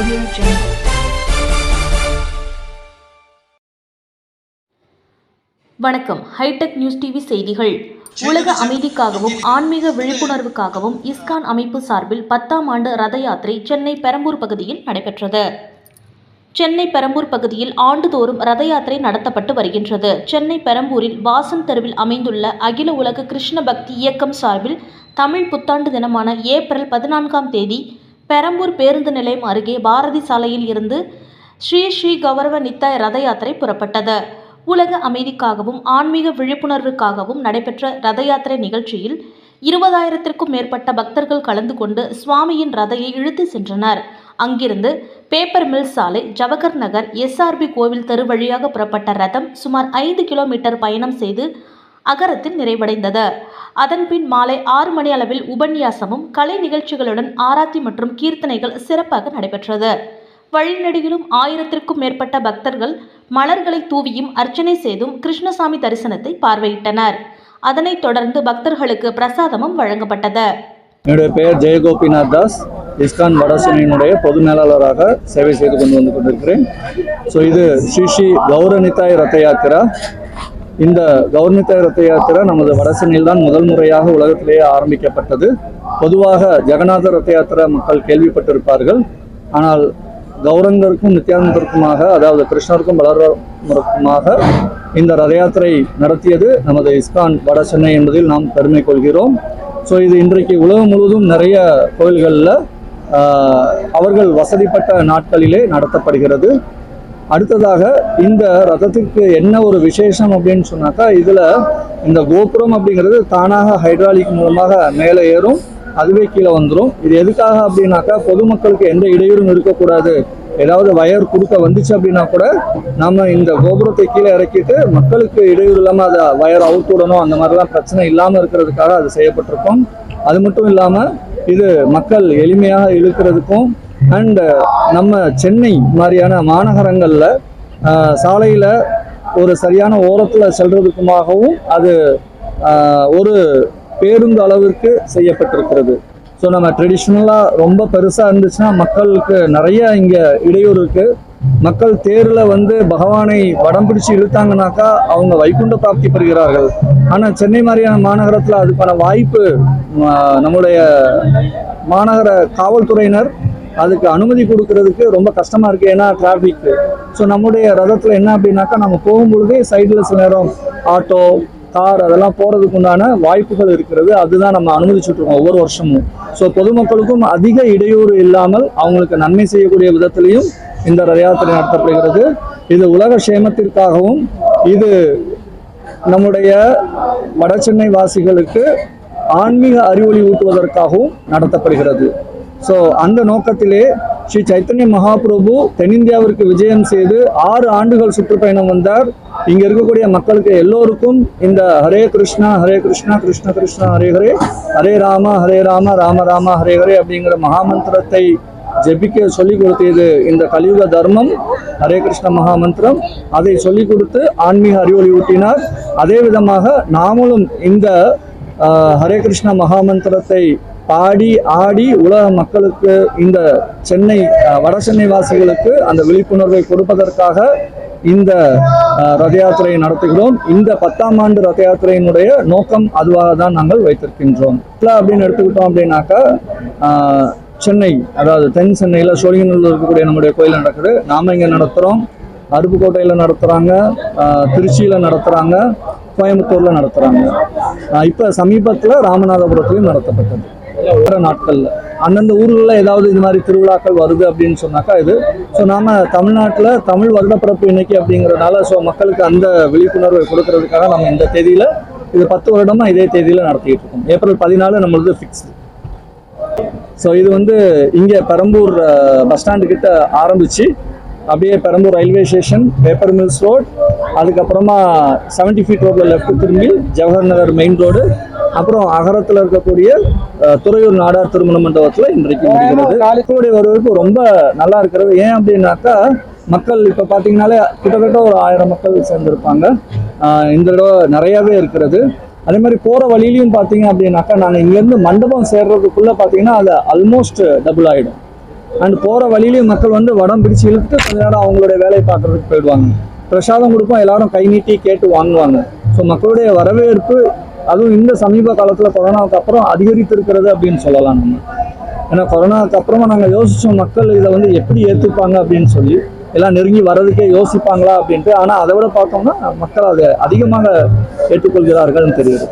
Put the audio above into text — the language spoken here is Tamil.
Audio Jungle. வணக்கம் ஹைடெக் நியூஸ் டிவி செய்திகள். உலக அமைதிக்காகவும் ஆன்மீக விழிப்புணர்வுக்காகவும் இஸ்கான் அமைப்பு சார்பில் பத்தாம் ஆண்டு ரத யாத்திரை சென்னை பெரம்பூர் பகுதியில் நடைபெற்றது. சென்னை பெரம்பூர் பகுதியில் ஆண்டுதோறும் ரத யாத்திரை நடத்தப்பட்டு வருகின்றது. சென்னை பெரம்பூரில் வாசன் தெருவில் அமைந்துள்ள அகில உலக கிருஷ்ண பக்தி இயக்கம் சார்பில் தமிழ் புத்தாண்டு தினமான ஏப்ரல் பதினான்காம் தேதி பெரம்பூர் பேருந்து நிலையம் அருகே பாரதி சாலையில் இருந்து ஸ்ரீ ஸ்ரீ கௌரவ நித்தாய் ரத யாத்திரை புறப்பட்டது. உலக அமைதிக்காகவும் ஆன்மீக விழிப்புணர்வுக்காகவும் நடைபெற்ற ரத யாத்திரை நிகழ்ச்சியில் இருபதாயிரத்திற்கும் மேற்பட்ட பக்தர்கள் கலந்து கொண்டு சுவாமியின் ரதையை இழுத்து சென்றனர். அங்கிருந்து பேப்பர் மில் சாலை ஜவஹர் நகர் எஸ்ஆர்பி கோவில் தெரு வழியாக புறப்பட்ட ரதம் சுமார் ஐந்து கிலோமீட்டர் பயணம் செய்து அகரத்தில் நிறைவடைந்தது. அதன்பின் மாலை ஆறு மணி அளவில் உபன்யாசமும் கலை நிகழ்ச்சிகளுடன் ஆராத்தி மற்றும் கீர்த்தனைகள் சிறப்பாக நடைபெற்றது. வழிநெடுகிலும் ஆயிரத்திற்கும் மேற்பட்ட பக்தர்கள் மலர்களை தூவியும் அர்ச்சனை செய்தும் கிருஷ்ணசாமி தரிசனத்தை பார்வையிட்டனர். அதனைத் தொடர்ந்து பக்தர்களுக்கு பிரசாதமும் வழங்கப்பட்டது. என்னுடைய பெயர் ஜெயகோபிநாத் தாஸ். இஸ்கான் வடசென்னையினுடைய பொது மேலாளராக சேவை செய்து கொண்டு வந்து கொண்டிருக்கிறேன். ஸோ இது ஸ்ரீ ஸ்ரீ கௌரநிதாய் ரத்த யாத்திரா. இந்த கௌரநிதாய் ரத்த யாத்திரை நமது வடசென்னையில் தான் முதல் முறையாக உலகத்திலேயே ஆரம்பிக்கப்பட்டது. பொதுவாக ஜெகநாத ரத்த யாத்திரை மக்கள் கேள்விப்பட்டிருப்பார்கள். ஆனால் கௌரங்கருக்கும் நித்யானந்தருக்குமாக அதாவது கிருஷ்ணருக்கும் பலராமருக்குமாக இந்த ரத யாத்திரை நடத்தியது நமது இஸ்கான் வட சென்னை என்பதில் நாம் பெருமை கொள்கிறோம். ஸோ இது இன்றைக்கு உலகம் முழுவதும் நிறைய கோயில்களில் அவர்கள் வசதிப்பட்ட நாட்களிலே நடத்தப்படுகிறது. அடுத்ததாக இந்த ரதத்திற்கு என்ன ஒரு விசேஷம் அப்படின்னு சொன்னாக்கா இதில் இந்த கோபுரம் அப்படிங்கிறது தானாக ஹைட்ராலிக் மூலமாக மேலே ஏறும் அதுவே கீழே வந்துடும் இது எதுக்காக அப்படின்னாக்கா பொதுமக்களுக்கு எந்த இடையூறும் இருக்கக்கூடாது. ஏதாவது வயர் குறுக்க வந்துச்சு அப்படின்னா கூட நம்ம இந்த கோபுரத்தை கீழே இறக்கிட்டு மக்களுக்கு இடையூறு இல்லாமல் அதை வயர் அவுத்து விடணும் அந்த மாதிரிலாம் பிரச்சனை இல்லாமல் இருக்கிறதுக்காக அது செய்யப்பட்டிருக்கும். அது மட்டும் இல்லாமல் இது மக்கள் எளிமையாக இழுக்கிறதுக்கும் அண்ட் uh, நம்ம சென்னை மாதிரியான மாநகரங்களில் சாலையில் ஒரு சரியான ஓரத்தில் செல்றதுக்குமாகவும் அது ஒரு பேருந்து அளவிற்கு செய்யப்பட்டிருக்கிறது. ஸோ நம்ம ட்ரெடிஷ்னலாக ரொம்ப பெருசாக இருந்துச்சுன்னா மக்களுக்கு நிறைய இங்கே இடையூறு இருக்குது மக்கள் தேரில் வந்து பகவானை வடம் பிடிச்சு இழுத்தாங்கனாக்கா அவங்க வைகுண்ட பிராப்தி பெறுகிறார்கள். ஆனால் சென்னை மாதிரியான மாநகரத்தில் அதுக்கான வாய்ப்பு நம்முடைய மாநகர காவல்துறையினர் அதுக்கு அனுமதி கொடுக்கறதுக்கு ரொம்ப கஷ்டமா இருக்கு. ஏன்னா டிராஃபிக் ஸோ நம்முடைய ரதத்தில் என்ன அப்படின்னாக்கா நம்ம போகும்பொழுதே சைடில் சில நேரம் ஆட்டோ கார் அதெல்லாம் போகிறதுக்கு உண்டான வாய்ப்புகள் இருக்கிறது. அதுதான் நம்ம அனுமதிச்சுட்ருக்கோம் ஒவ்வொரு வருஷமும். ஸோ பொதுமக்களுக்கும் அதிக இடையூறு இல்லாமல் அவங்களுக்கு நன்மை செய்யக்கூடிய விதத்திலையும் இந்த ரத யாத்திரை நடத்தப்படுகிறது. இது உலக சேமத்திற்காகவும் இது நம்முடைய வடசென்னை வாசிகளுக்கு ஆன்மீக அறிவொளி ஊட்டுவதற்காகவும் நடத்தப்படுகிறது. ஸோ அந்த நோக்கத்திலே ஸ்ரீ சைத்தன்ய மகாபிரபு தென்னிந்தியாவிற்கு விஜயம் செய்து ஆறு ஆண்டுகள் சுற்றுப்பயணம் வந்தார். இங்கே இருக்கக்கூடிய மக்களுக்கு எல்லோருக்கும் இந்த ஹரே கிருஷ்ணா ஹரே கிருஷ்ணா கிருஷ்ண கிருஷ்ணா ஹரே ஹரே ஹரே ராம ஹரே ராம ராம ராம ஹரே ஹரே அப்படிங்கிற மகாமந்திரத்தை ஜெபிக்க சொல்லிக் கொடுத்தது இந்த கலியுக தர்மம். ஹரே கிருஷ்ண மகாமந்திரம். அதை சொல்லிக் கொடுத்து ஆன்மீக அறிவொளி ஊட்டினார். அதே விதமாக நாமளும் இந்த ஹரே கிருஷ்ண மகாமந்திரத்தை பாடி ஆடி உலக மக்களுக்கு இந்த சென்னை வட சென்னை வாசிகளுக்கு அந்த விழிப்புணர்வை கொடுப்பதற்காக இந்த ரத யாத்திரையை நடத்துகிறோம். இந்த பத்தாம் ஆண்டு ரத யாத்திரையினுடைய நோக்கம் அதுவாக தான் நாங்கள் வைத்திருக்கின்றோம். இல்லை அப்படின்னு எடுத்துக்கிட்டோம் அப்படின்னாக்கா சென்னை அதாவது தென் சென்னையில் சோழிங்கநல்லூர் இருக்கக்கூடிய நம்முடைய கோயில் நடக்குது. நாம இங்கே நடத்துகிறோம் அருப்புக்கோட்டையில் நடத்துகிறாங்க திருச்சியில் நடத்துகிறாங்க கோயம்புத்தூரில் நடத்துகிறாங்க இப்போ சமீபத்தில் ராமநாதபுரத்துலையும் நடத்தப்பட்டது. வர நாட்களில். அந்தந்த ஊர்களில் ஏதாவது இது மாதிரி திருவிழாக்கள் வருது அப்படின்னு சொன்னாக்கா இது. ஸோ நாம் தமிழ்நாட்டில் தமிழ் வருடப்பிறப்பு இன்னைக்கு அப்படிங்கிறனால ஸோ மக்களுக்கு அந்த விழிப்புணர்வை கொடுக்கறதுக்காக நம்ம இந்த தேதியில் இது பத்து வருடமாக இதே தேதியில் நடத்திட்டு இருக்கோம். ஏப்ரல் பதினாலு நம்மளது ஃபிக்ஸ்டு ஸோ இது வந்து இங்கே பெரம்பூர் பஸ் ஸ்டாண்டு கிட்ட ஆரம்பிச்சு அப்படியே Perambur railway station paper mills road அதுக்கப்புறமா செவன்ட்டி ஃபீட் ரோட்ல லெஃப்ட் திரும்பி ஜவஹர் நகர் மெயின் ரோடு அப்புறம் அகரத்தில் இருக்கக்கூடிய துறையூர் நாடார் திருமண மண்டபத்தில் இன்றைக்கு முடிகிறது. நாளைக்குடைய வருவதற்கு ரொம்ப நல்லா இருக்கிறது. ஏன் அப்படின்னாக்கா மக்கள் இப்போ பார்த்தீங்கன்னாலே கிட்டத்தட்ட ஒரு ஆயிரம் மக்கள் சேர்ந்திருப்பாங்க. இந்த தடவை நிறையாவே இருக்கிறது. அதே மாதிரி போகிற வழியிலையும் பார்த்தீங்க அப்படின்னாக்கா நாங்கள் இங்கேருந்து மண்டபம் சேர்றதுக்குள்ளே பார்த்தீங்கன்னா அது ஆல்மோஸ்ட் டபுள் ஆகிடும் அண்ட் போகிற வழியிலையும் மக்கள் வந்து வடம் பிடிச்சு இழுத்து கொஞ்ச நேரம் அவங்களுடைய வேலையை பார்க்குறதுக்கு போயிடுவாங்க. பிரசாதம் கொடுப்போம் எல்லாரும் கை நீட்டி கேட்டு வாங்குவாங்க. ஸோ மக்களுடைய வரவேற்பு அதுவும் இந்த சமீப காலத்தில் கொரோனாவுக்கு அப்புறம் அதிகரித்திருக்கிறது அப்படின்னு சொல்லலாம் நம்ம. ஏன்னா கொரோனாவுக்கு அப்புறமா நாங்கள் யோசித்தோம் மக்கள் இதை வந்து எப்படி ஏற்றுப்பாங்க அப்படின்னு சொல்லி. எல்லாம் நெருங்கி வர்றதுக்கே யோசிப்பாங்களா அப்படின்ட்டு. ஆனால் அதை விட பார்த்தோம்னா மக்கள் அதை அதிகமாக ஏற்றுக்கொள்கிறார்கள்னு தெரியுது.